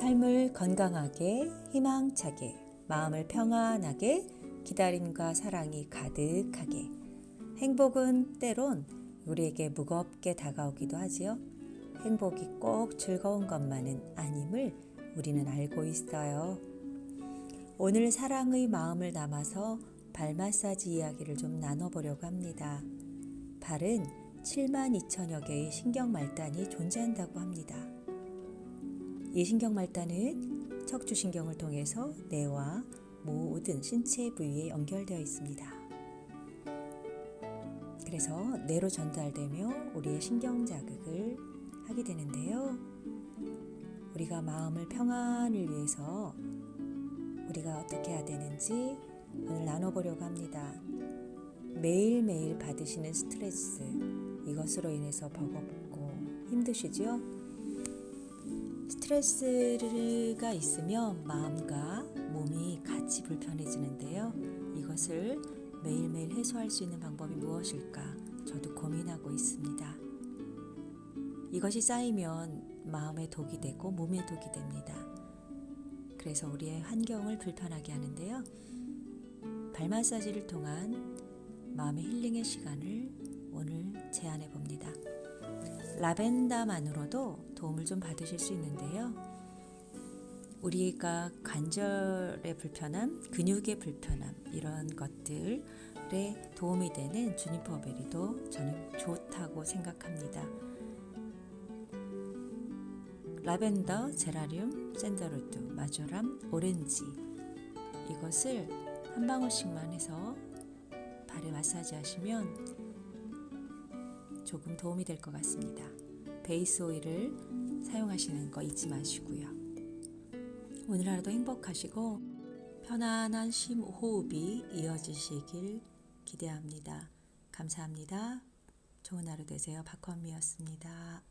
삶을 건강하게, 희망차게, 마음을 평안하게, 기다림과 사랑이 가득하게. 행복은 때론 우리에게 무겁게 다가오기도 하지요. 행복이 꼭 즐거운 것만은 아님을 우리는 알고 있어요. 오늘 사랑의 마음을 담아서 발 마사지 이야기를 좀 나눠보려고 합니다. 발은 7만 2천여 개의 신경 말단이 존재한다고 합니다. 이 신경 말단은 척추신경을 통해서 뇌와 모든 신체 부위에 연결되어 있습니다. 그래서 뇌로 전달되며 우리의 신경 자극을 하게 되는데요. 우리가 마음을 평안을 위해서 우리가 어떻게 해야 되는지 오늘 나눠보려고 합니다. 매일매일 받으시는 스트레스, 이것으로 인해서 버겁고 힘드시죠? 스트레스가 있으면 마음과 몸이 같이 불편해지는데요. 이것을 매일매일 해소할 수 있는 방법이 무엇일까? 저도 고민하고 있습니다. 이것이 쌓이면 마음에 독이 되고 몸에 독이 됩니다. 그래서 우리의 환경을 불편하게 하는데요. 발 마사지를 통한 마음의 힐링의 시간을 오늘 제안해 봅니다. 라벤더만으로도 도움을 좀 받으실 수 있는데요. 우리가 관절의 불편함, 근육의 불편함 이런 것들에 도움이 되는 주니퍼 베리도 저는 좋다고 생각합니다. 라벤더, 제라늄, 샌더루드, 마조람, 오렌지 이것을 한 방울씩만 해서 발에 마사지 하시면 조금 도움이 될 것 같습니다. 베이스 오일을 사용하시는 거 잊지 마시고요. 오늘 하루도 행복하시고 편안한 심 호흡이 이어지시길 기대합니다. 감사합니다. 좋은 하루 되세요. 박헌미였습니다.